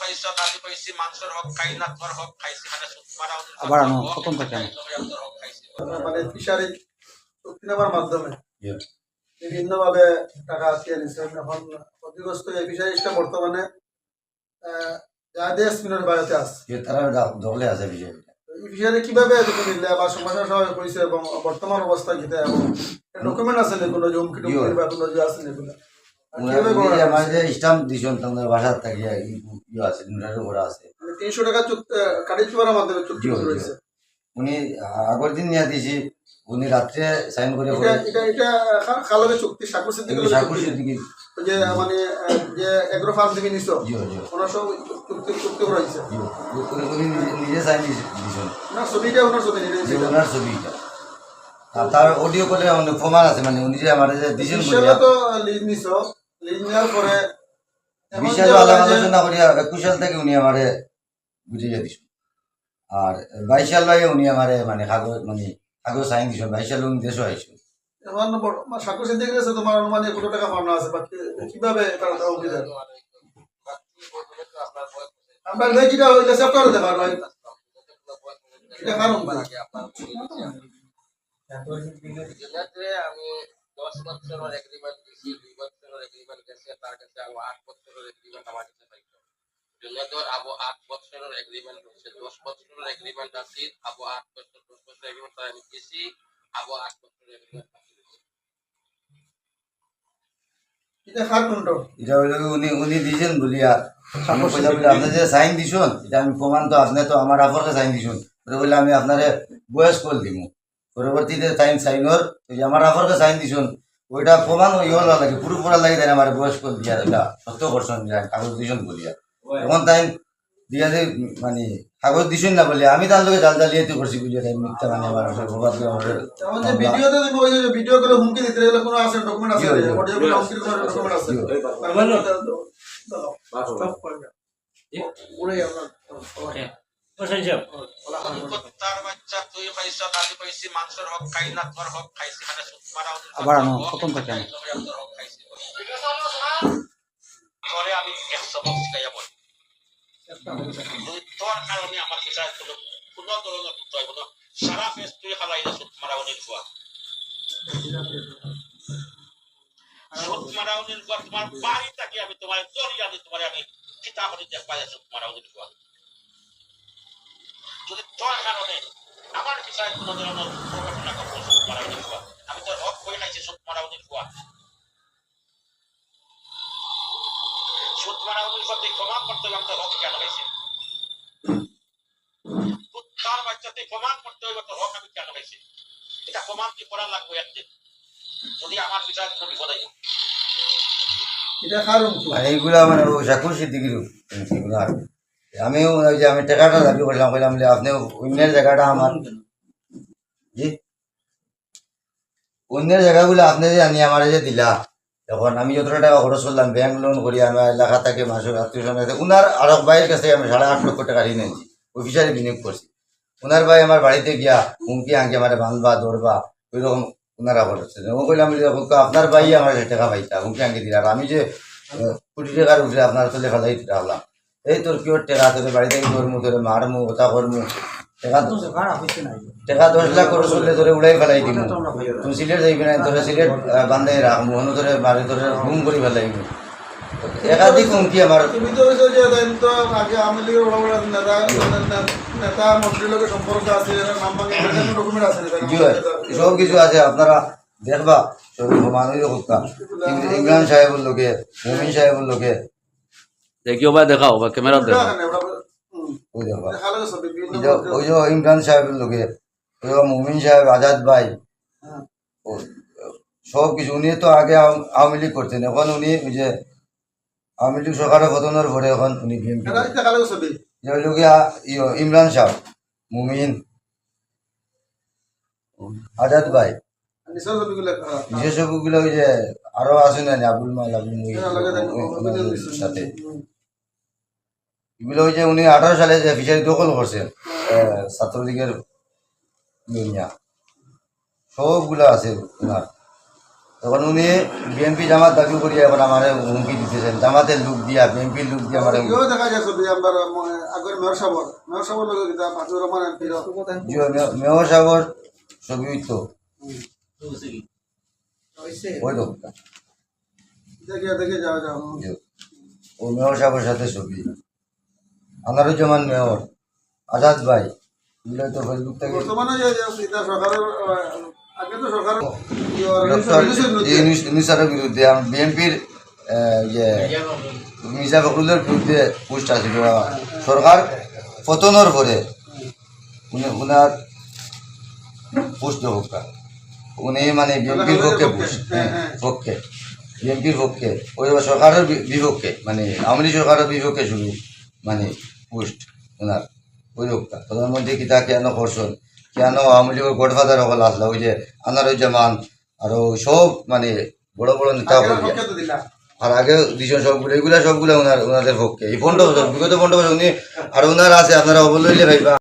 পাইছো দালি পাইছি মাংসের হক খাই না হক খাইছি মানে সুত আবার আনো, প্রথম থেকে হক খাইছি। মানে ফিশারি চুক্তি নেওয়ার মাধ্যমে। Yeah. বিভিন্ন ভাবে টাকা আটকে নিচ্ছে এখন ক্ষতিগ্রস্ত এই ফিশারিজটা বর্তমানে বাড়িতে আছে। তারা দখলে আছে এই ফিশারি কীভাবে নিলে বা সমাজের সহায় করেছে এবং বর্তমান অবস্থা কিতে এবং ডকুমেন্ট আছে কোনো? যে হুমকি বা কোনো আছে স্টাম্প দিছেন তোমাদের বাসার ইয়ে আছে আছে। তিনশো টাকা কাটিয়ে মাধ্যমে চুক্তি জি, জি। রয়েছে উনি আগের দিন নিয়ে দিছি উনি রাত্রে সাইন করে এটা এটা এটা চুক্তি সাকুর সিদ্দিকের সাকুর সিদ্দিকি যে মানে যে এগ্রো ফার্ম থেকে নিছো জিও জিও ওনার সব চুক্তি চুক্তি রয়েছে উনি- নিজে- নিজে সাইন দিছেন না ছবিটা ওনার ছবি নিয়ে ওনার ছবিটা। আর তার অডিও করে অনেক প্রমাণ আছে মানে উনি যে আমার দিছেন তো নিছো। লিজ নেওয়ার পরে বিশাল যে আলাপ যে- আলোচনা করিয়া একুশ সাল থেকে উনি আমারে বুঝিয়ে দিছেন আর বাইশ সাল উনি আমারে মানে কাগজ মানে কাগজ সাইন দিছেন বাইশ সাল উনি দেশও আইসুন এখন মানে গেছে তোমার অনুমানে কত টাকা পাওনা আছে? বা কীভাবে তারা হইলে এটা কারণ আমি দশ বছরের এগ্রিমেন্ট দিছি দুই বছরের এগ্রিমেন্ট গেছে তার কাছে আবো আট বছরের এগ্রিমেন্ট আমার কাছে পাইছো জুনেদর আবো আট বছরের এগ্রিমেন্ট হচ্ছে দশ বছরের এগ্রিমেন্ট আছে আবো আট বছর দশ বছরের এগ্রিমেন্ট আমি আবো আট বছরের এগ্রিমেন্ট এটা কার কোনটা এটা হইল উনি উনি দিছেন বলিয়া আমি আপনি যে সাইন দিছুন এটা আমি প্রমাণ তো আপনি তো আমার আপরকে সাইন দিছুন। বলে আমি আপনারে বয়স কল দিমু। পরবর্তীতে সাইন সাইনর ওই যে আমার আপরকে সাইন দিছুন ওইটা প্রমাণ ওই হল লাগে পুরো পুরা লাগে তাই আমার বয়স কল দিয়া? এটা সত্য করছেন যে কাগজ দিছুন বলিয়া এখন তাই দিয়া যে মানে কাগজ দিছুন না বলে আমি তার লগে জাল জালিয়াতি করছি বলিয়া তাই মিথ্যা মানে আমার ভিডিওতে ওই যে ভিডিও করে হুমকি দিতে গেলে কোনো আছে ডকুমেন্ট আছে। অডিও করে হুমকি দিতে ডকুমেন্ট আছে জি। তার বাচ্চা তুই পাইছো দালি পাইছি মাংসের হক খাই না তোর হক খাইছি মানে সুত আবার আনো, প্রথম থেকে আনো। তোর হক খাইছি তোরে আমি একশো বছর শিখাইয়া বলি তোর কারণে আমার বিষয় কোনো কোনো ধরনের পুত্র হইব না সারা ফেস তুই হালাইলে সুত মারা উনির ফুয়া সুত মারা উনির তোমার বাড়ি থাকি আমি তোমার জড়িয়ে আমি তোমার আমি কিতাব দেখবা সুত মারা উনির তোর কারণে আমার বিষয়ে কোনো ধরনের দুর্ঘটনা মারা উনির ফুয়া আমি তোর হক হয়ে মারা সুত মারা উনির ফুয়া তুই প্রমাণ করতে তোর হক কেন খাইছি তার বাচ্চাতে প্রমাণ করতে তোর হক আমি কেন খাইছি এটা প্রমাণ কি করা লাগবে একদিন? যদি আমার বিষয়ে কোনো বিপদ হয়। এটা কার হুমকি মানে এইগুলা মানে ও শাকুর সিদ্দিকির এগুলো আর আমিও ওই যে আমি টাকাটা দাবি করলাম, কইলাম যে আপনি অন্যের জায়গাটা আমার। জি? অন্যের জায়গাগুলো আপনি যে আনি আমার যে দিলা এখন আমি যতটা টাকা খরচ করলাম ব্যাংক লোন করি আমার এলাকা থেকে মাসের আত্মীয় উনার আরও ভাইয়ের কাছে আমি সাড়ে আট লক্ষ টাকা ঋণ এনেছি অফিসারে বিনিয়োগ করছি। উনার ভাই আমার বাড়িতে গিয়া হুমকি আঙ্কে আমার বাঁধবা দৌড়বা ওই রকম উনারা করছে ও কইলাম আপনার ভাই আমার টাকা পাইতা হুমকি আঙ্কে দিলা আর আমি যে কোটি টাকার উপরে আপনার তলে ফেলাই রাখলাম এই তোর কি ওর টাকা তোর বাড়িতে করমু তোর মারমু ওটা করমু। টাকা টাকা দশ লাখ তোরে উড়াই ফেলাই দিব তুই সিলেট যাইবি না তোরে সিলেট বান্ধাই রাখমু হনু তোরে বাড়ি তোরে ঘুম করে ফেলাইব। একাধিক হুমকি আমার? তো তো। সব কিছু আছে আপনারা দেখবা মানুষ ইমরান সাহেবের লোকে মমিন সাহেবের লোকে দেখিও বা দেখাও বা ক্যামেরা দেখাও। ওই যে- ইমরান সাহেবের লোকে ওই মুমিন সাহেব আজাদ ভাই ও- সব কিছু উনি তো আগে আওয়াম- লীগ করতেন। এখন উনি ওই যে আওয়ামী লীগ সরকারের পতনের পরে এখন উনি বিএনপি ইয়ো ইমরান সাহেব মুমিন আজাদ ভাই। গুলো ওই যে আরও আছে না আবুল মাল আবুল সাথে। এগুলো হয়েছে উনি আঠারো সালে যে ফিশারি দখল করছেন ছাত্রলীগের দুনিয়া সবগুলো আছে ওনার তখন উনি বিএনপি জামাত দাবি করিয়া এখন আমার হুমকি দিতেছেন জামাতের লুক দিয়া বিএনপির লুক দিয়া আমার দেখা যায় ছবি আমার ম- আগের মেয়র সাবর মেয়র মেয়র সাগর ছবি তো ওই দেখিয়া দেখে যাও ও মেয়র সাহেবের সাথে ছবি। আনারুজ্জামান মেয়র আজাদ ভাই এগুলো তো ফেসবুক থেকে বর্তমানে যে যে এটা সরকারের আহ, আগে তো সরকার ডক্টর ইউনুস ইউনুসারের বিরুদ্ধে বিএনপির যে মির্জা ফখরুলের বিরুদ্ধে পোস্ট আছিল সরকার পতনের পরে উনি উনার পোস্ট হোকা উনি মানে বিএনপির পক্ষে পোস্ট হ্যাঁ পক্ষে। বিএনপির পক্ষে। ওই সরকারের বিপক্ষে মানে আওয়ামী সরকারের বিপক্ষে শুরু মানে পোস্ট ওনার প্রয়োগটা। প্রধানমন্ত্রী কি কিতা কেন করছেন? কেন আওয়ামী লীগের গডফাদার হল আসলো ওই যে আনারুজ্জামান আরও সব মানে বড় বড় নেতা করিয়া তো আর আগে দিয়েছেন সবগুলো এগুলা সবগুলো ওনার ওনাদের পক্ষে। এই পনেরো বছর বিগত পনেরো বছর উনি আর ওনার আছে আপনারা অবলইলে ভাইবা